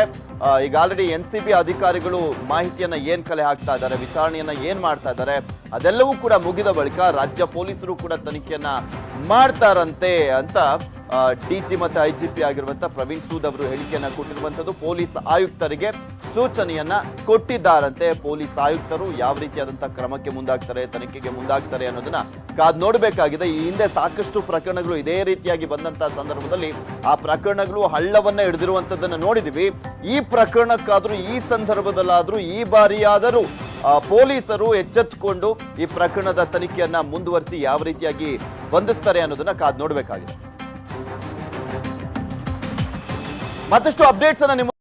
ಈಗ ಆಲ್ರೆಡಿ ಎನ್ ಸಿ ಬಿ ಅಧಿಕಾರಿಗಳು ಮಾಹಿತಿಯನ್ನ ಏನ್ ಕಲೆ ಹಾಕ್ತಾ ಇದ್ದಾರೆ, ವಿಚಾರಣೆಯನ್ನ ಏನ್ ಮಾಡ್ತಾ ಇದ್ದಾರೆ, ಅದೆಲ್ಲವೂ ಕೂಡ ಮುಗಿದ ಬಳಿಕ ರಾಜ್ಯ ಪೊಲೀಸರು ಕೂಡ ತನಿಖೆಯನ್ನ ಮಾಡ್ತಾರಂತೆ ಅಂತ ಡಿಜಿ ಮತ್ತೆ ಐಜಿಪಿ ಆಗಿರುವಂತ ಪ್ರವೀಣ್ ಸೂದ್ ಅವರು ಹೇಳಿಕೆಯನ್ನ ಕೊಟ್ಟಿರುವಂತದ್ದು ಪೊಲೀಸ್ ಆಯುಕ್ತರಿಗೆ ಸೂಚನೆಯನ್ನ ಕೊಟ್ಟಿದ್ದಾರಂತೆ ಪೊಲೀಸ್ ಆಯುಕ್ತರು. ಯಾವ ರೀತಿಯಾದಂತಹ ಕ್ರಮಕ್ಕೆ ಮುಂದಾಗ್ತಾರೆ, ತನಿಖೆಗೆ ಮುಂದಾಗ್ತಾರೆ ಅನ್ನೋದನ್ನ ಕಾದ್ ನೋಡ್ಬೇಕಾಗಿದೆ. ಈ ಹಿಂದೆ ಸಾಕಷ್ಟು ಪ್ರಕರಣಗಳು ಇದೇ ರೀತಿಯಾಗಿ ಬಂದಂತಹ ಸಂದರ್ಭದಲ್ಲಿ ಆ ಪ್ರಕರಣಗಳು ಹಳ್ಳವನ್ನ ಹಿಡಿದಿರುವಂತದ್ದನ್ನ ನೋಡಿದಿವಿ. ಈ ಪ್ರಕರಣಕ್ಕಾದ್ರೂ, ಈ ಸಂದರ್ಭದಲ್ಲಾದ್ರೂ, ಈ ಬಾರಿಯಾದರೂ ಪೊಲೀಸರು ಎಚ್ಚೆತ್ತುಕೊಂಡು ಈ ಪ್ರಕರಣದ ತನಿಖೆಯನ್ನ ಮುಂದುವರಿಸಿ ಯಾವ ರೀತಿಯಾಗಿ ಬಂಧಿಸ್ತಾರೆ ಅನ್ನೋದನ್ನ ಕಾದ್ ನೋಡ್ಬೇಕಾಗಿದೆ. ಮತ್ತಷ್ಟು ಅಪ್ಡೇಟ್ಸ್ ಅನ್ನ ನಿಮ್ಮ